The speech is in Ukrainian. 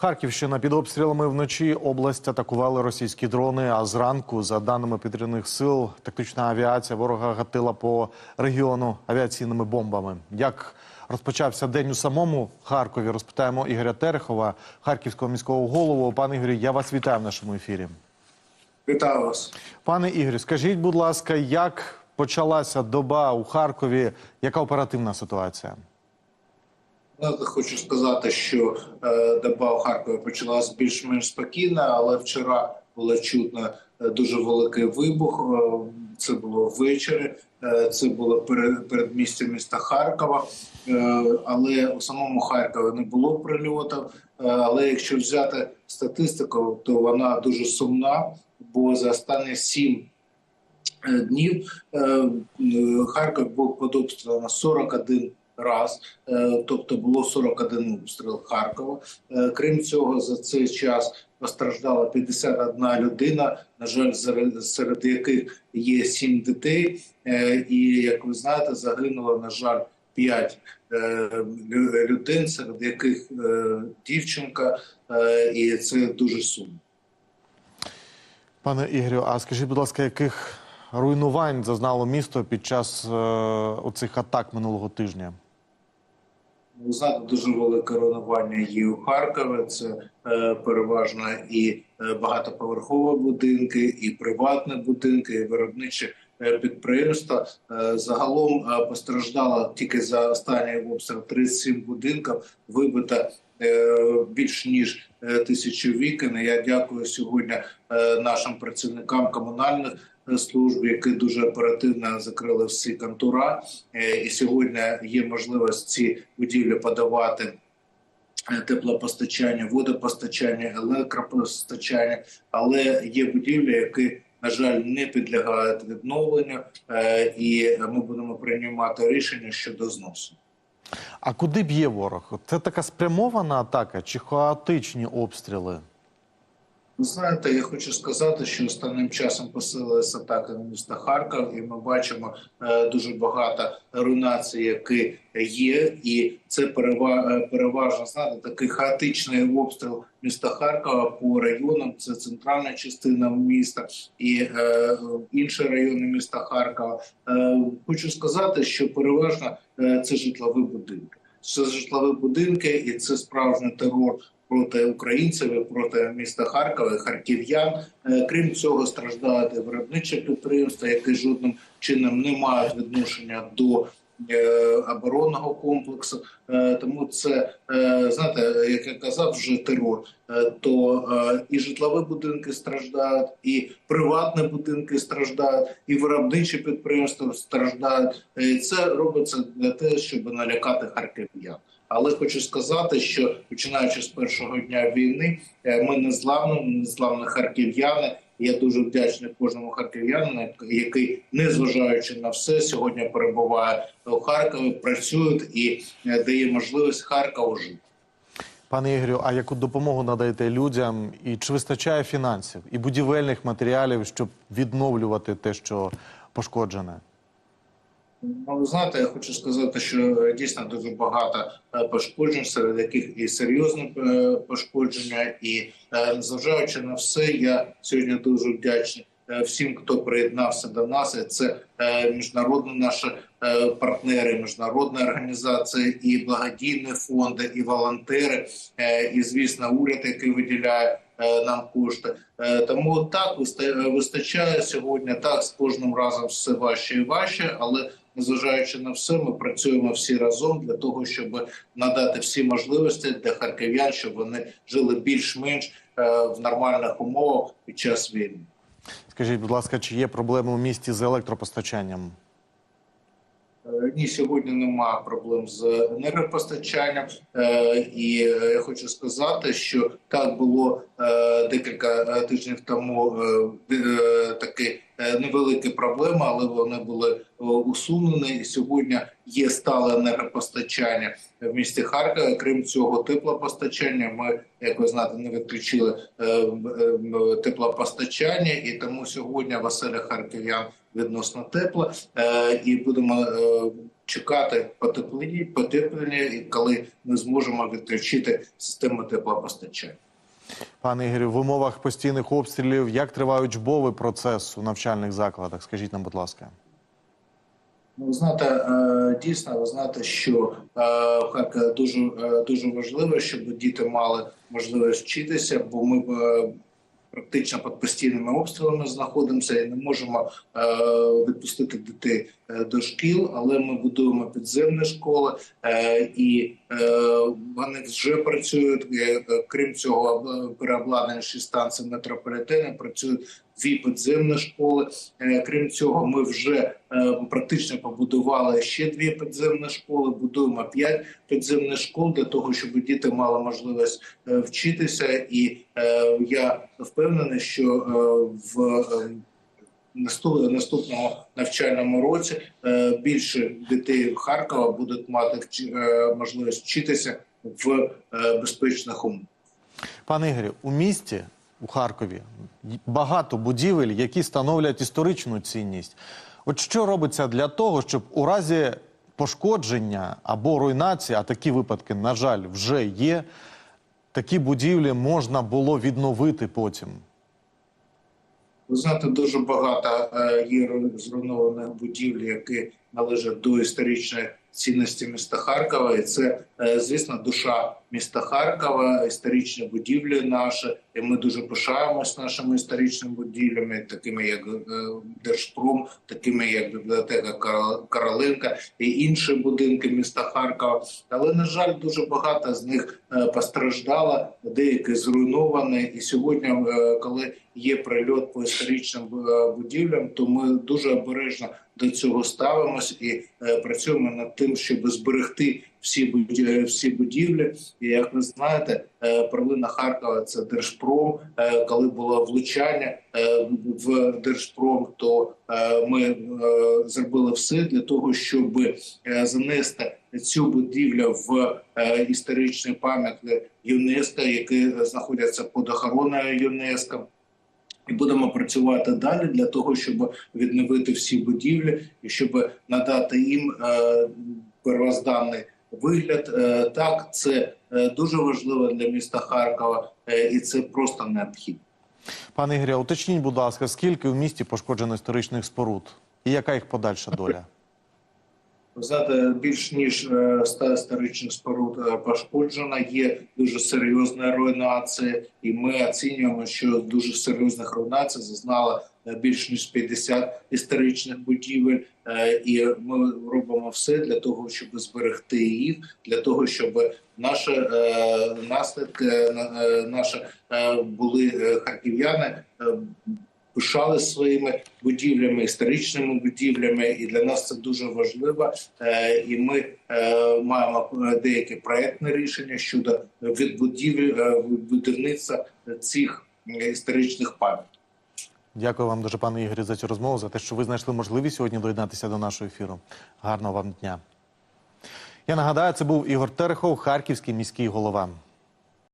Харківщина під обстрілами вночі область атакували російські дрони. А зранку, за даними підтримних сил, тактична авіація ворога гатила по регіону авіаційними бомбами. Як розпочався день у самому Харкові? Розпитаємо Ігоря Терехова, харківського міського голову. Пане Ігорі, я вас вітаю в нашому ефірі. Вітаю вас. Пане Ігорі, скажіть, будь ласка, як почалася доба у Харкові? Яка оперативна ситуація? Хочу сказати, що е, доба у Харкові почалася більш-менш спокійно, але вчора було чутно е, дуже великий вибух. Е, Це було ввечері, це було перед, передмістя міста Харкова. Але у самому Харкові не було прильотів. Але якщо взяти статистику, то вона дуже сумна, бо за останні сім днів Харків був обстрілом 41 раз, е, тобто було 41 обстріл Харкова. Е, Крім цього, за цей час постраждала 51 людина. На жаль, серед, яких є 7 дітей. Е, І як ви знаєте, загинуло на жаль 5 людей, серед яких дівчинка, і це дуже сумно. Пане Ігорю, а скажіть, будь ласка, яких руйнувань зазнало місто під час оцих атак минулого тижня? Знаєте, дуже велике руйнування є у Харкові. Це е, переважно і е, багатоповерхові будинки, і приватні будинки, і виробничі е, підприємства. Е, загалом е, постраждало тільки за останній обстріл 37 будинків. Вибито е, більш ніж тисячу вікон. Я дякую сьогодні нашим працівникам комунальних служб, які дуже оперативно закрили всі контура. Е, І сьогодні є можливість ці будівлі подавати е, теплопостачання, водопостачання, електропостачання, але є будівлі, які на жаль не підлягають відновленню, е, і ми будемо приймати рішення щодо зносу. А куди б'є ворог? Це така спрямована атака чи хаотичні обстріли? Ви знаєте, я хочу сказати, що останнім часом посилилися атаки на місто Харків, і ми бачимо е, дуже багато руйнацій, які є, і це перева- е, переважно знаєте, такий хаотичний обстріл міста Харкова по районам. Це центральна частина міста і е, інші райони міста Харкова. Е, хочу сказати, що переважно е, це житлові будинки. Це житлові будинки, і це справжній терор проти українців, проти міста Харкова, харків'ян. Е, Крім цього, страждають і виробничі підприємства, які жодним чином не мають відношення до оборонного комплексу. Е, Тому це е, знаєте, як я казав, вже терор. Е, То е, і житлові будинки страждають, і приватні будинки страждають, і виробничі підприємства страждають. Е, І це робиться для того, щоб налякати харків'ян. Але хочу сказати, що починаючи з першого дня війни, е, ми не зламні, ми не харків'яни. Я дуже вдячний кожному харків'янину, який, незважаючи на все, сьогодні перебуває у Харкові, працює і е, дає можливість Харкову жити. Пане Ігорю, а яку допомогу надаєте людям? І чи вистачає фінансів і будівельних матеріалів, щоб відновлювати те, що пошкоджене? Ну, знаєте, я хочу сказати, що дійсно дуже багато е, пошкоджень, серед яких і серйозні е, пошкодження, і е, незважаючи на все, я сьогодні дуже вдячний всім, хто приєднався до нас. Це міжнародні наші партнери, міжнародні організації, і благодійні фонди, і волонтери, і звісно, уряд, який виділяє. Нам кошти тому так виста- вистачає сьогодні. Так з кожним разом все важче і важче, але незважаючи на все, ми працюємо всі разом для того, щоб надати всі можливості для харків'ян, щоб вони жили більш-менш е, в нормальних умовах під час війни. Скажіть, будь ласка, чи є проблеми у місті з електропостачанням? Е, Ні, сьогодні немає проблем з енергопостачанням, Е, і я хочу сказати, що так було декілька тижнів тому такий невеликі проблеми, але вони були е, усунені. І сьогодні є стале енергопостачання в місті Харкові. Крім цього, теплопостачання. Ми, як ви знаєте, не відключили е, е, теплопостачання, і тому сьогодні в оселях харків'ян відносно тепло. Е, і будемо е, чекати потепління, потеплення, і коли ми зможемо відключити систему теплопостачання. Пане Ігорю, в умовах постійних обстрілів як тривають жбови процес у навчальних закладах? Скажіть нам, будь ласка. Ну, ви знаєте, е, дійсно, ви знаєте, що е, дуже е, дуже важливо, щоб діти мали можливість вчитися, бо ми практично під постійними обстрілами знаходимося і не можемо е, відпустити дітей е, до шкіл, але ми будуємо підземні школи, е, і вони вже працюють. Крім цього, переобладнані станції станцій метрополітену працюють дві підземні школи. Е, Крім цього, ми вже е, практично побудували ще дві підземні школи. Будуємо п'ять підземних школ для того, щоб діти мали можливість е, вчитися. І я впевнений, що в наступ- наступному навчальному році більше дітей Харкова будуть мати можливість вчитися в безпечних умовах. Пане Ігорю, у місті у Харкові багато будівель, які становлять історичну цінність. От що робиться для того, щоб у разі пошкодження або руйнації, а такі випадки, на жаль, вже є, такі будівлі можна було відновити потім. Ви знаєте, дуже багато е, є зруйнованих будівель, які належать до історичної цінності міста Харкова. І це, е, звісно, душа міста Харкова, історичні будівлі наші. І ми дуже пишаємось нашими історичними будівлями, такими як е, Держпром, такими як бібліотека Короленка і інші будинки міста Харкова. Але на жаль, дуже багато з них е, постраждало, деякі зруйновані. І сьогодні, коли є прильот по історичним будівлям, то ми дуже обережно до цього ставимось і е, працюємо над тим, щоб зберегти всі буді- всі будівлі. І як ви знаєте, е, перлина Харкова це Держпром. Е, Коли було влучання е, в Держпром, то е, ми е, зробили все для того, щоб е, занести цю будівлю в е, історичний пам'ятник ЮНЕСКО, які знаходяться під охороною ЮНЕСКО. І будемо працювати далі для того, щоб відновити всі будівлі і щоб надати їм е, первозданний вигляд. Е, так, це е, дуже важливо для міста Харкова, і це просто необхідно. Пане Ігоря, уточніть, будь ласка, скільки в місті пошкоджено історичних споруд і яка їх подальша доля? Більш ніж е, 100 історичних споруд е, пошкоджено. Є дуже серйозна руйнація, і ми оцінюємо, що дуже серйозних руйнацій зазнала е, більш ніж 50 історичних будівель. Е, І ми робимо все для того, щоб зберегти їх, для того, щоб наші е, наслідки, е, на- е, наші е, були е, харків'яни. Пишали своїми будівлями, історичними будівлями, і для нас це дуже важливо. Е, І ми е, маємо е, деякі проектні рішення щодо відбудівлі будівництва цих історичних пам'яток. Дякую вам дуже, пане Ігорі, за цю розмову, за те, що ви знайшли можливість сьогодні доєднатися до нашого ефіру. Гарного вам дня. Я нагадаю, це був Ігор Терехов, харківський міський голова.